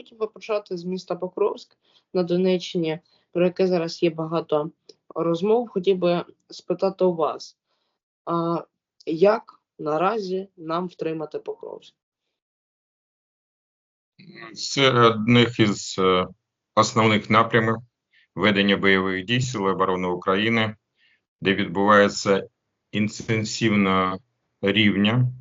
хотів би почати з міста Покровськ на Донеччині, про яке зараз є багато розмов. Хотів би спитати у вас, а, як наразі нам втримати Покровськ? Це одних із е, основних напрямів ведення бойових дій Сил оборони України, де відбувається інтенсивного рівня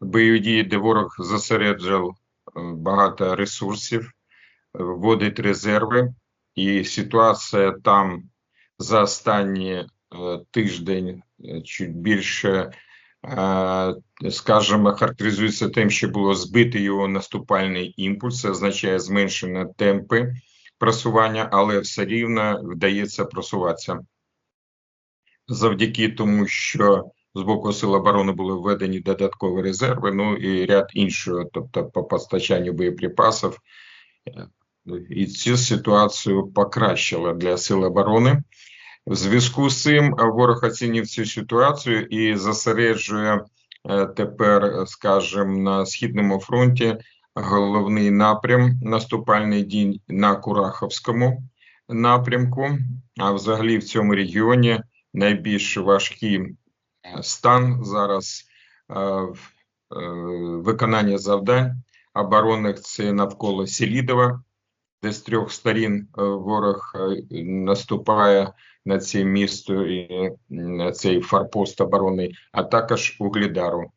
бойові дії, де ворог зосереджив багато ресурсів, вводить резерви, і ситуація там за останні е, тиждень е, чуть більше е, скажімо, характеризується тим, що було збито його наступальний імпульс, це означає зменшення темпи просування, але все рівно вдається просуватися. Завдяки тому, що з боку Сил оборони були введені додаткові резерви, ну і ряд іншого, тобто по постачанню боєприпасів, Е, і цю ситуацію покращила для Сил оборони. В зв'язку з цим ворог оцінив цю ситуацію і зосереджує е, тепер, скажімо, на східному фронті головний напрям наступальний дій на Кураховському напрямку. А взагалі в цьому регіоні найбільш важкий е, стан зараз е, е, виконання завдань оборонних це навколо Селідова, де з трьох сторін е, ворог е, наступає на це місто і на цей форпост оборони, а також Углідару.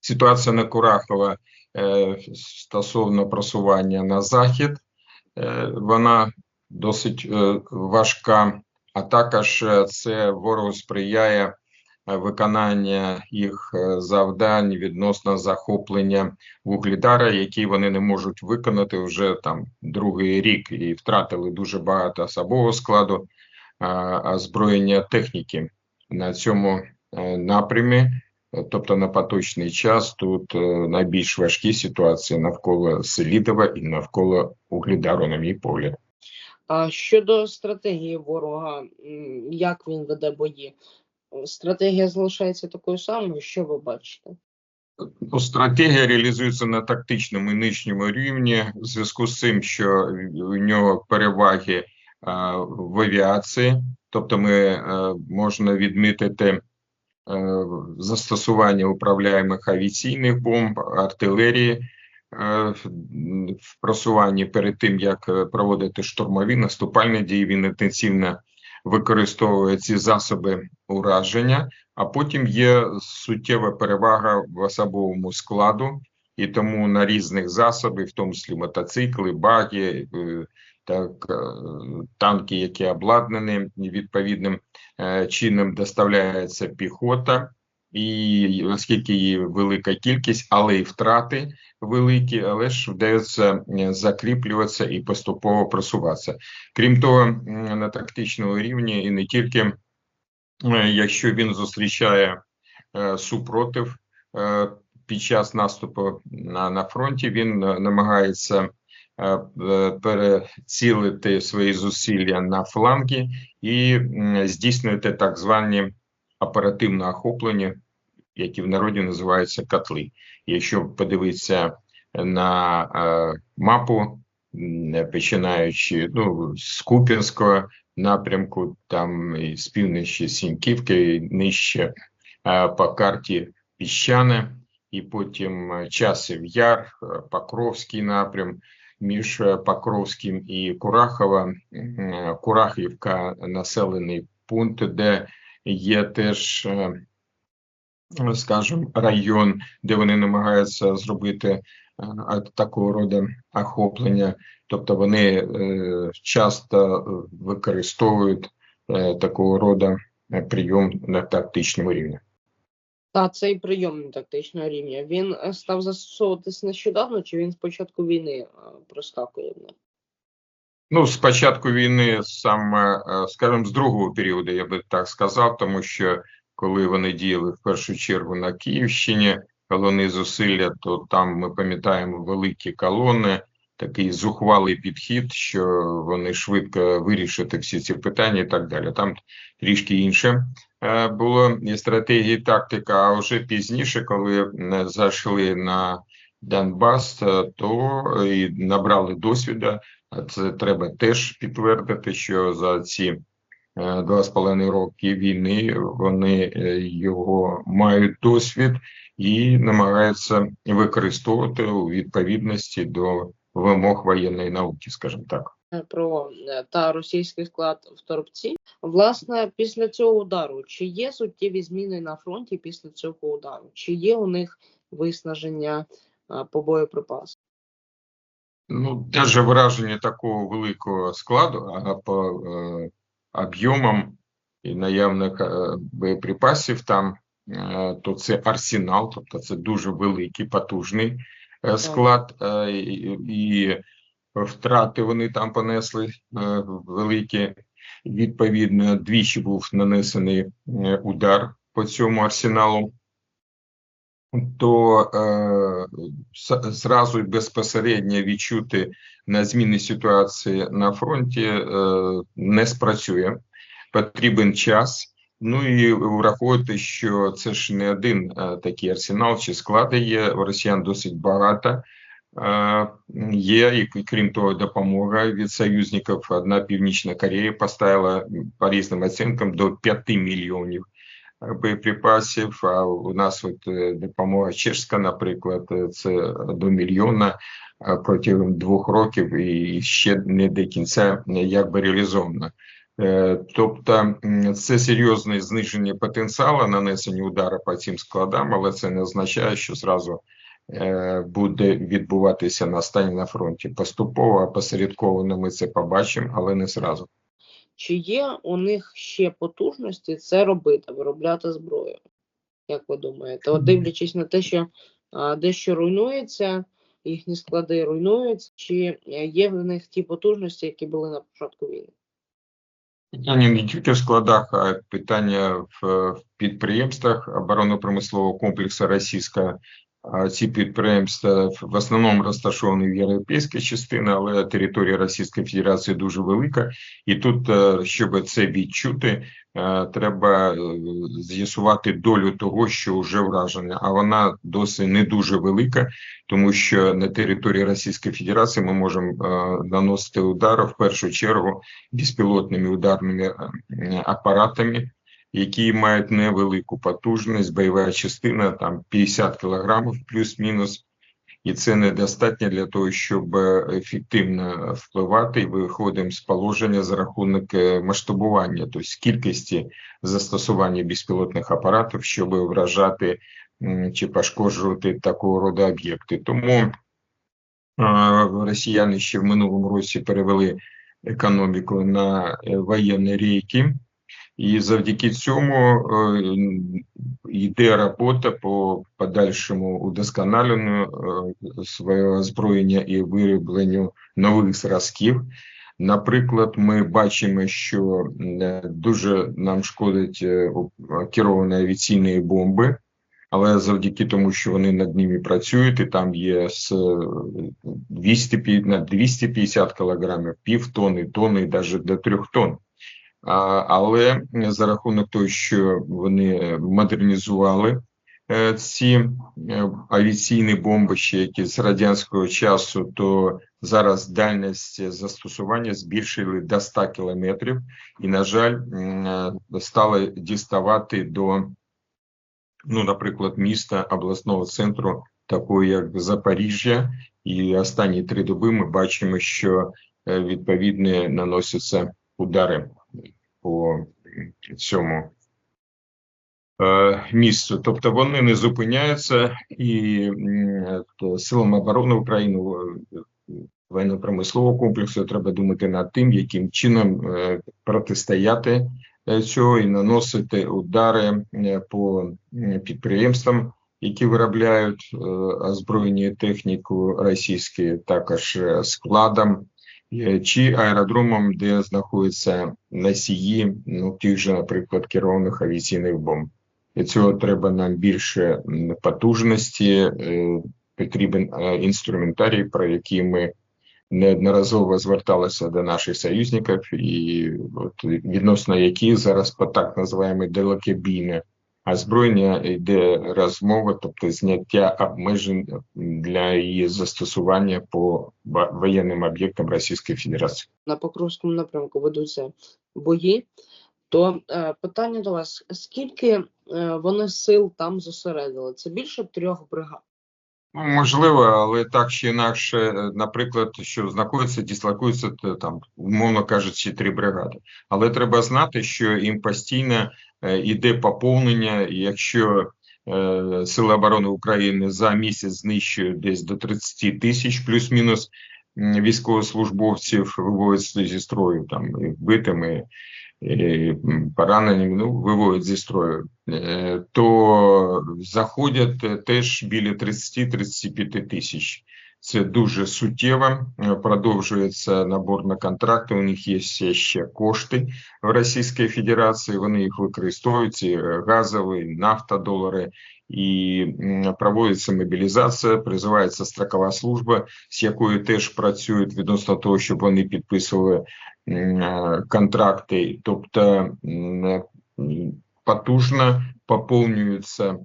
Ситуація на Курахова е, стосовно просування на захід, е, вона досить е, важка, а також е, це ворогу сприяє е, виконання їх е, завдань відносно захоплення Вугледара, які вони не можуть виконати вже там другий рік і втратили дуже багато особового складу озброєння техніки на цьому е, напрямі. Тобто на поточний час тут е, найбільш важкі ситуації навколо Селідова і навколо Угледару, на мій погляд. А щодо стратегії ворога, як він веде бої? Стратегія залишається такою самою, що ви бачите? Ну, стратегія реалізується на тактичному і нижньому рівні в зв'язку з цим, що у нього переваги е, в авіації, тобто ми е, можна відмітити е, застосування управляємих авіаційних бомб, артилерії в- в просуванні перед тим, як проводити штурмові наступальні дії. Він інтенсивно використовує ці засоби ураження а потім є суттєва перевага в особовому складу, і тому на різних засобах, в тому числі мотоцикли, баги, е, так, е, танки, які обладнані відповідним е, чином, доставляється піхота, і оскільки її велика кількість, але і втрати великі, але ж вдається закріплюватися і поступово просуватися. Крім того, на тактичному рівні і не тільки якщо він зустрічає е, супротив е, під час наступу на, на фронті, він е, намагається перецілити свої зусилля на фланги і здійснювати так звані оперативне охоплення, які в народі називаються котли. Якщо подивитися на е, мапу, починаючи ну, з Куп'янського напрямку, там і з півночі Сіньківки, і нижче е, по карті Піщане, і потім е, Часів Яр, е, Покровський напрям. Між е, Покровським і Курахова, Курахівка населений пункт, де є теж, скажімо, район, де вони намагаються зробити е, такого роду охоплення. Тобто вони е, часто е, використовують такого роду прийом на тактичному рівні. Та цей прийом на тактичного рівня він став застосовуватись нещодавно, чи він з початку війни проскакує? Ну, з початку війни, саме, скажімо, з другого періоду, я би так сказав, тому що коли вони діяли в першу чергу на Київщині, головні зусилля, то там ми пам'ятаємо великі колони, такий зухвалий підхід, що вони швидко вирішити всі ці питання і так далі. Там трішки інше е, було і стратегія, і тактика. А вже пізніше, коли зайшли на Донбас, е, то і набрали досвіду. А це треба теж підтвердити, що за ці два з половиною роки війни вони е, його мають досвід і намагаються використовувати у відповідності до вимог воєнної науки, скажімо так. е, про е, та російський склад в Торопці. Власне, після цього удару, чи є суттєві зміни на фронті після цього удару? Чи є у них виснаження е, по боєприпасу? Ну, даже враження такого великого складу, а по об'ємам і наявних е, боєприпасів там, е, то це арсенал, тобто це дуже великий, потужний е, склад, е, і, втрати вони там понесли е, великі. Відповідно, двічі був нанесений удар по цьому арсеналу то е, зразу безпосередньо відчути на зміни ситуації на фронті е, не спрацює. Потрібен час. Ну і враховуйте, що це ж не один е, такий арсенал чи склади є. Росіян досить багато. Е, Є і крім того, допомога від союзників. Одна Північна Корея поставила по різним оцінкам до 5 мільйонів боєприпасів. А у нас от е, допомога чешська, наприклад, е, це до мільйона е, протягом двох років і ще не до кінця якби реалізовано. Е, Тобто це серйозне зниження потенціалу нанесення удару по цим складам, але це не означає, що зразу буде відбуватися настання на фронті. Поступово, опосередковано ми це побачимо, але не зразу. Чи є у них ще потужності це робити, виробляти зброю? Як ви думаєте? От дивлячись на те, що а, дещо руйнується, їхні склади руйнуються, чи е, є в них ті потужності, які були на початку війни? Питання не тільки в складах, а питання в, в підприємствах оборонно-промислового комплексу російська. Ці підприємства в основному розташовані в європейській частині, але територія Російської Федерації дуже велика. І тут, е, щоб це відчути, е, треба е, з'ясувати долю того, що вже враження. А вона досить не дуже велика, тому що на території Російської Федерації ми можемо наносити удари в першу чергу безпілотними ударними апаратами, які мають невелику потужність, бойова частина там 50 кілограмів плюс-мінус, і це недостатньо для того, щоб е, ефективно впливати. І виходимо з положення за рахунок е, масштабування, тобто кількості застосування безпілотних апаратів, щоб вражати чи пошкоджувати такого роду об'єкти. Тому е, росіяни ще в минулому році перевели економіку на воєнні рейки, і завдяки цьому е, йде робота по подальшому удосконаленню е, свого озброєння і виробленню нових зразків. Наприклад, ми бачимо, що е, дуже нам шкодять е, керовані авіаційні бомби, але завдяки тому, що вони над ними працюють, і там є з е, 250, на 250 кілограмів, пів тонни, тонни, навіть до трьох тонн. Але за рахунок того, що вони модернізували е, ці е, авіаційні бомби, ще які з радянського часу, то зараз дальність застосування збільшили до 100 кілометрів, і, на жаль, стали діставати до, ну, наприклад, міста обласного центру, такого як Запоріжжя. І останні три доби ми бачимо, що е, відповідно наносяться удари по цьому е, місцю. Тобто вони не зупиняються, і м, то силам оборони України е, воєнно-промислового комплексу треба думати над тим, яким чином е, протистояти е, цього і наносити удари е, по підприємствам, які виробляють е, озброєння техніку російські, також е, складам е, чи аеродромом, де знаходяться носії, ну тих же, наприклад, керованих авіаційних бомб. Для цього треба нам більше потужності, е, потрібен е, інструментарій, про який ми неодноразово зверталися до наших союзників, і от відносно яких зараз по так називаємо далекобійне а збройня йде розмова, тобто зняття обмежень для її застосування по воєнним об'єктам Російської Федерації. на Покровському напрямку ведуться бої, то е, питання до вас: скільки е, вони сил там зосередили? Це більше трьох бригад. Ну, можливо, але так чи інакше, е, наприклад, що знаходиться, дислокується т- там, умовно кажучи, три бригади. Але треба знати, що їм постійно е, іде поповнення. Якщо е, Сили оборони України за місяць знищують десь до 30 тисяч плюс-мінус військовослужбовців виводять зі строю, там і вбитими, пораненими, ну, виводять зі строю, е, то заходять е, теж біля 30-35 тисяч. Це дуже суттєво. Е, Продовжується набор на контракти. У них є ще, ще кошти в Російській Федерації. Вони їх використовують, ці е, газові, нафтодолари, і м, проводиться мобілізація, призивається страхова служба, з якою теж працюють відносно того, щоб вони підписували м, е, контракти, тобто м, е, м, потужно поповнюються е,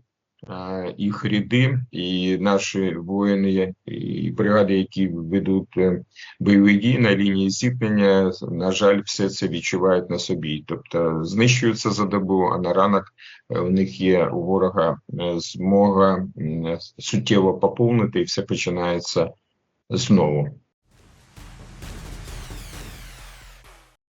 Їх ряди, і наші воїни і бригади, які ведуть е, бойові дії на лінії зіткнення, на жаль, все це відчувають на собі. Тобто знищуються за добу, а на ранок е, у них є у ворога е, змога суттєво поповнити, і все починається знову.